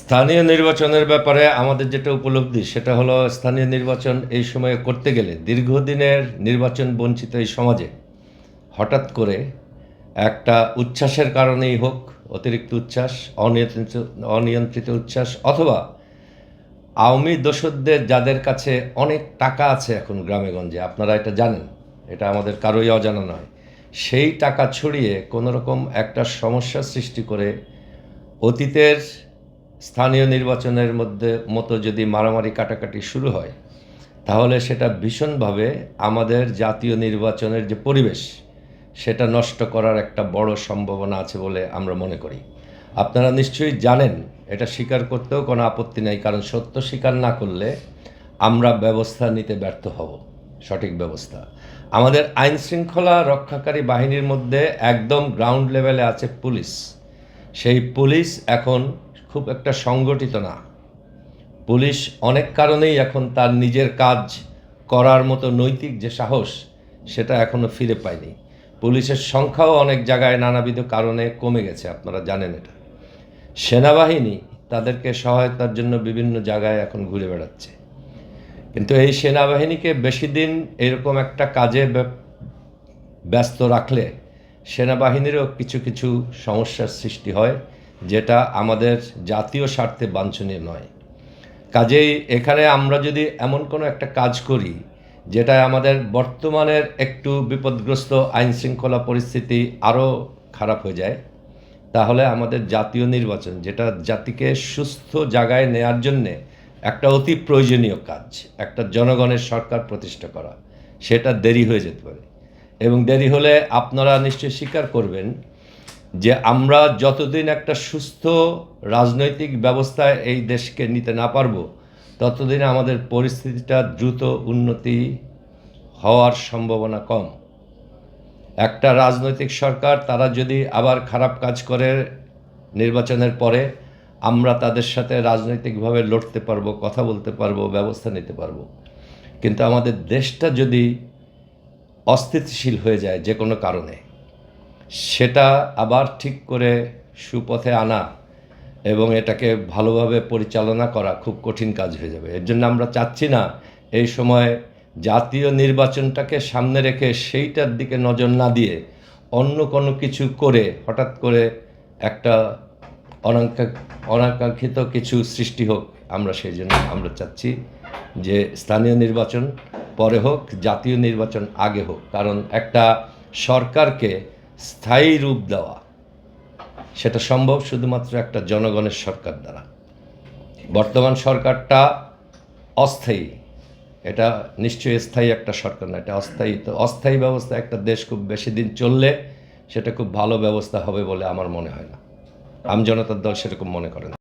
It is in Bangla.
স্থানীয় নির্বাচনের ব্যাপারে আমাদের যেটা উপলব্ধি, সেটা হলো স্থানীয় নির্বাচন এই সময়ে করতে গেলে দীর্ঘদিনের নির্বাচন বঞ্চিত এই সমাজে হঠাৎ করে একটা উচ্ছ্বাসের কারণেই হোক, অতিরিক্ত উচ্ছ্বাস, অনিয়ন্ত্রিত অনিয়ন্ত্রিত উচ্ছ্বাস, অথবা আওয়ামী দোসরদের যাদের কাছে অনেক টাকা আছে এখন গ্রামেগঞ্জে, আপনারা এটা জানেন, এটা আমাদের কারোই অজানা নয়, সেই টাকা ছড়িয়ে কোনোরকম একটা সমস্যার সৃষ্টি করে অতীতের স্থানীয় নির্বাচনের মধ্যে মতো যদি মারামারি কাটাকাটি শুরু হয়, তাহলে সেটা ভীষণভাবে আমাদের জাতীয় নির্বাচনের যে পরিবেশ, সেটা নষ্ট করার একটা বড় সম্ভাবনা আছে বলে আমরা মনে করি। আপনারা নিশ্চয়ই জানেন, এটা স্বীকার করতেও কোনো আপত্তি নেই, কারণ সত্য স্বীকার না করলে আমরা ব্যবস্থা নিতে ব্যর্থ হব। সঠিক ব্যবস্থা। আমাদের আইন শৃঙ্খলা রক্ষাকারী বাহিনীর মধ্যে একদম গ্রাউন্ড লেভেলে আছে পুলিশ। সেই পুলিশ এখন খুব একটা সংগঠিত না। পুলিশ অনেক কারণেই এখন তার নিজের কাজ করার মতো নৈতিক যে সাহস, সেটা এখনও ফিরে পায়নি। পুলিশের সংখ্যাও অনেক জায়গায় নানাবিধ কারণে কমে গেছে, আপনারা জানেন এটা। সেনাবাহিনী তাদেরকে সহায়তার জন্য বিভিন্ন জায়গায় এখন ঘুরে বেড়াচ্ছে। কিন্তু এই সেনাবাহিনীকে বেশি দিন এরকম একটা কাজে ব্যস্ত রাখলে সেনাবাহিনীরও কিছু কিছু সমস্যার সৃষ্টি হয়। যেটা আমাদের জাতীয় স্বার্থে বাঞ্ছনীয় নয়। কাজেই এখানে আমরা যদি এমন কোনো একটা কাজ করি যেটা আমাদের বর্তমানের একটু বিপদগ্রস্ত আইন শৃঙ্খলা পরিস্থিতি আরও খারাপ হয়ে যায়, তাহলে আমাদের জাতীয় নির্বাচন, যেটা জাতিকে সুস্থ জায়গায় নেয়ার জন্যে একটা অতি প্রয়োজনীয় কাজ, একটা জনগণের সরকার প্রতিষ্ঠা করা, সেটা দেরি হয়ে যেতে পারে। এবং দেরি হলে আপনারা নিশ্চয়ই স্বীকার করবেন যে আমরা যতদিন একটা সুস্থ রাজনৈতিক ব্যবস্থায় এই দেশকে নিতে না পারব, ততদিন আমাদের পরিস্থিতিটা দ্রুত উন্নতি হওয়ার সম্ভাবনা কম। একটা রাজনৈতিক সরকার, তারা যদি আবার খারাপ কাজ করে নির্বাচনের পরে, আমরা তাদের সাথে রাজনৈতিকভাবে লড়তে পারব, কথা বলতে পারব, ব্যবস্থা নিতে পারব। কিন্তু আমাদের দেশটা যদি অস্থিতিশীল হয়ে যায় যে কোনো কারণে সেটা আবার ঠিক করে সুপথে আনা এবং এটাকে ভালোভাবে পরিচালনা করা খুব কঠিন কাজ হয়ে যাবে। এর জন্য আমরা চাচ্ছি না এই সময় জাতীয় নির্বাচনটাকে সামনে রেখে সেইটার দিকে নজর না দিয়ে অন্য কোনো কিছু করে হঠাৎ করে একটা অনাকাঙ্ক্ষা অনাকাঙ্ক্ষিত কিছু সৃষ্টি হোক, আমরা সেই জন্য আমরা চাচ্ছি যে স্থানীয় নির্বাচন পরে হোক, জাতীয় নির্বাচন আগে হোক। কারণ একটা সরকারকে স্থায়ী রূপ দেওয়া, সেটা সম্ভব শুধুমাত্র একটা জনগণের সরকার দ্বারা। বর্তমান সরকারটা অস্থায়ী, এটা নিশ্চয়ই স্থায়ী একটা সরকার না, এটা অস্থায়ী, তো অস্থায়ী ব্যবস্থা একটা দেশ খুব বেশি দিন চললে সেটা খুব ভালো ব্যবস্থা হবে বলে আমার মনে হয় না। আমজনতার দল সেরকম মনে করেন